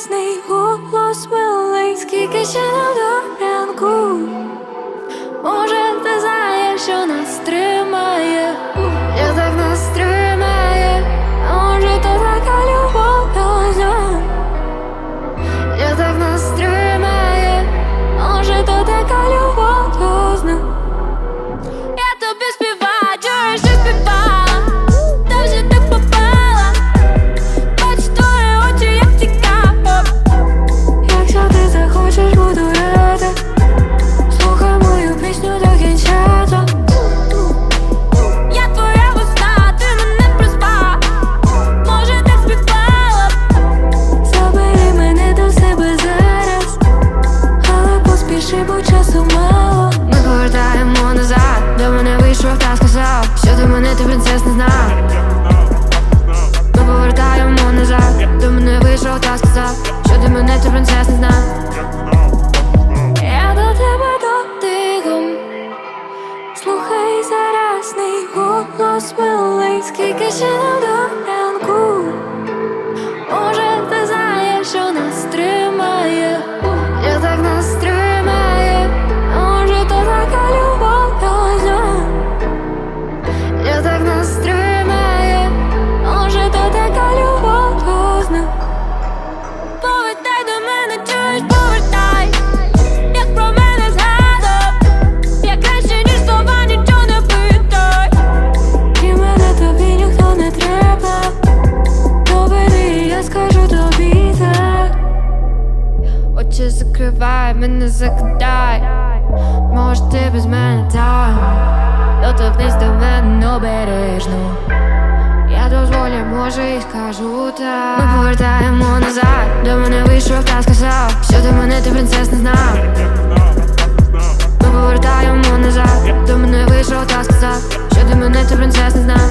Disney, who oh, lost Willings, Kiki Chanel. Часу мало. Ми повертаємо назад, до мене вийшов та сказав, що до мене ти принцес не знав. Ми повертаємо назад, до мене вийшов та сказав, що до мене ти принцес не знав. Я до тебе дотиком, слухай зараз голос милий, скільки ще нам мене закидай Може ти без мене там Доторкнись до мене обережно. Я дозволю, може і скажу так. Ми повертаємо назад. До мене вийшов та сказав Що ти мене, ти принцес не знав. Ми повертаємо назад. До мене вийшов та сказав Що ти мене, ти принцес не знав.